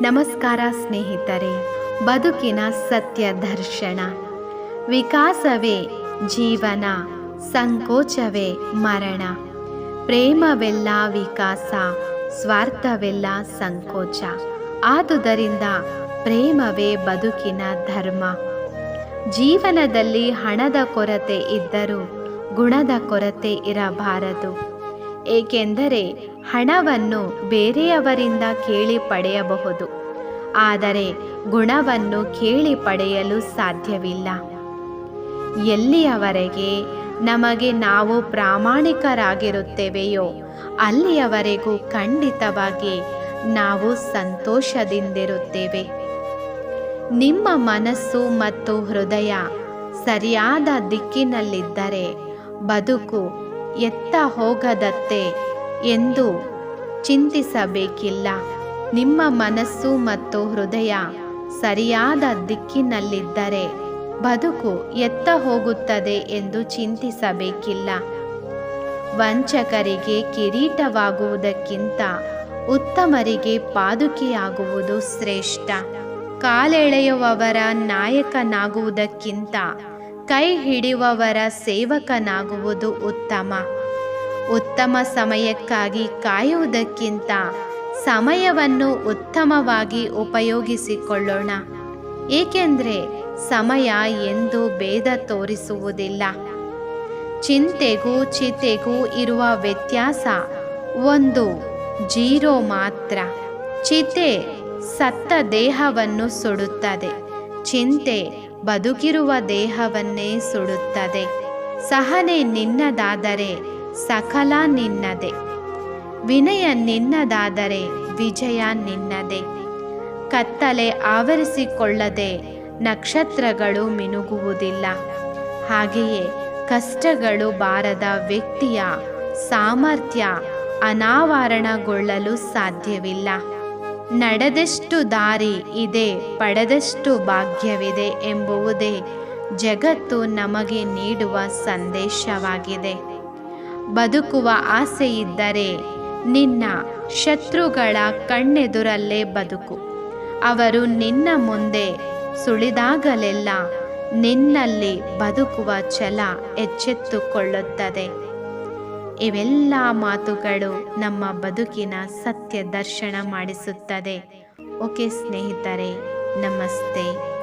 ನಮಸ್ಕಾರ ಸ್ನೇಹಿತರೆ, ಬದುಕಿನ ಸತ್ಯ ದರ್ಶನ. ವಿಕಾಸವೇ ಜೀವನ, ಸಂಕೋಚವೇ ಮರಣ. ಪ್ರೇಮವೆಲ್ಲ ವಿಕಾಸ, ಸ್ವಾರ್ಥವೆಲ್ಲ ಸಂಕೋಚ. ಆದುದರಿಂದ ಪ್ರೇಮವೇ ಬದುಕಿನ ಧರ್ಮ. ಜೀವನದಲ್ಲಿ ಹಣದ ಕೊರತೆ ಇದ್ದರೂ ಗುಣದ ಕೊರತೆ ಇರಬಾರದು. ಏಕೆಂದರೆ ಹಣವನ್ನು ಬೇರೆಯವರಿಂದ ಕೇಳಿ ಪಡೆಯಬಹುದು. ಆದರೆ ಗುಣವನ್ನು ಕೇಳಿ ಪಡೆಯಲು ಸಾಧ್ಯವಿಲ್ಲ. ಎಲ್ಲಿಯವರೆಗೆ ನಮಗೆ ನಾವು ಪ್ರಾಮಾಣಿಕರಾಗಿರುತ್ತೇವೆಯೋ, ಅಲ್ಲಿಯವರೆಗೂ ಖಂಡಿತವಾಗಿ ನಾವು ಸಂತೋಷದಿಂದಿರುತ್ತೇವೆ. ನಿಮ್ಮ ಮನಸ್ಸು ಮತ್ತು ಹೃದಯ ಸರಿಯಾದ ದಿಕ್ಕಿನಲ್ಲಿದ್ದರೆ ಬದುಕು ಎತ್ತ ಹೋಗದತ್ತೆ ಎಂದು ಚಿಂತಿಸಬೇಕಿಲ್ಲ. ನಿಮ್ಮ ಮನಸ್ಸು ಮತ್ತು ಹೃದಯ ಸರಿಯಾದ ದಿಕ್ಕಿನಲ್ಲಿದ್ದರೆ ಬದುಕು ಎತ್ತ ಹೋಗುತ್ತದೆ ಎಂದು ಚಿಂತಿಸಬೇಕಿಲ್ಲ. ವಂಚಕರಿಗೆ ಕಿರೀಟವಾಗುವುದಕ್ಕಿಂತ ಉತ್ತಮರಿಗೆ ಪಾದುಕೆಯಾಗುವುದು ಶ್ರೇಷ್ಠ. ಕಾಲೆಳೆಯುವವರ ನಾಯಕನಾಗುವುದಕ್ಕಿಂತ ಕೈ ಹಿಡಿಯುವವರ ಸೇವಕನಾಗುವುದು ಉತ್ತಮ. ಉತ್ತಮ ಸಮಯಕ್ಕಾಗಿ ಕಾಯುವುದಕ್ಕಿಂತ ಸಮಯವನ್ನು ಉತ್ತಮವಾಗಿ ಉಪಯೋಗಿಸಿಕೊಳ್ಳೋಣ. ಏಕೆಂದರೆ ಸಮಯ ಎಂದು ಭೇದ ತೋರಿಸುವುದಿಲ್ಲ. ಚಿಂತೆಗೂ ಚಿತೆಗೂ ಇರುವ ವ್ಯತ್ಯಾಸ ಒಂದು, ಜೀರೋ ಮಾತ್ರ. ಚಿತೆ ಸತ್ತ ದೇಹವನ್ನು ಸುಡುತ್ತದೆ. ಚಿಂತೆ ಬದುಕಿರುವ ದೇಹವನ್ನೇ ಸುಡುತ್ತದೆ. ಸಹನೆ ನಿನ್ನದಾದರೆ ಸಕಲ ನಿನ್ನದೆ. ವಿನಯ ನಿನ್ನದಾದರೆ ವಿಜಯ ನಿನ್ನದೆ. ಕತ್ತಲೆ ಆವರಿಸಿಕೊಳ್ಳದೆ ನಕ್ಷತ್ರಗಳು ಮಿನುಗುವುದಿಲ್ಲ. ಹಾಗೆಯೇ ಕಷ್ಟಗಳು ಬಾರದ ವ್ಯಕ್ತಿಯ ಸಾಮರ್ಥ್ಯ ಅನಾವರಣಗೊಳ್ಳಲು ಸಾಧ್ಯವಿಲ್ಲ. ನಡೆದಷ್ಟು ದಾರಿ ಇದೆ, ಪಡೆದಷ್ಟು ಭಾಗ್ಯವಿದೆ ಎಂಬುವುದೇ ಜಗತ್ತು ನಮಗೆ ನೀಡುವ ಸಂದೇಶವಾಗಿದೆ. ಬದುಕುವ ಆಸೆಯಿದ್ದರೆ ನಿನ್ನ ಶತ್ರುಗಳ ಕಣ್ಣೆದುರಲ್ಲೇ ಬದುಕು. ಅವರು ನಿನ್ನ ಮುಂದೆ ಸುಳಿದಾಗಲೆಲ್ಲ ನಿನ್ನಲ್ಲಿ ಬದುಕುವ ಛಲ ಎಚ್ಚೆತ್ತುಕೊಳ್ಳುತ್ತದೆ. ಇವೆಲ್ಲ ಮಾತುಗಳು ನಮ್ಮ ಬದುಕಿನ ಸತ್ಯ ದರ್ಶನ ಮಾಡಿಸುತ್ತದೆ. ಓಕೆ ಸ್ನೇಹಿತರೆ, ನಮಸ್ತೆ.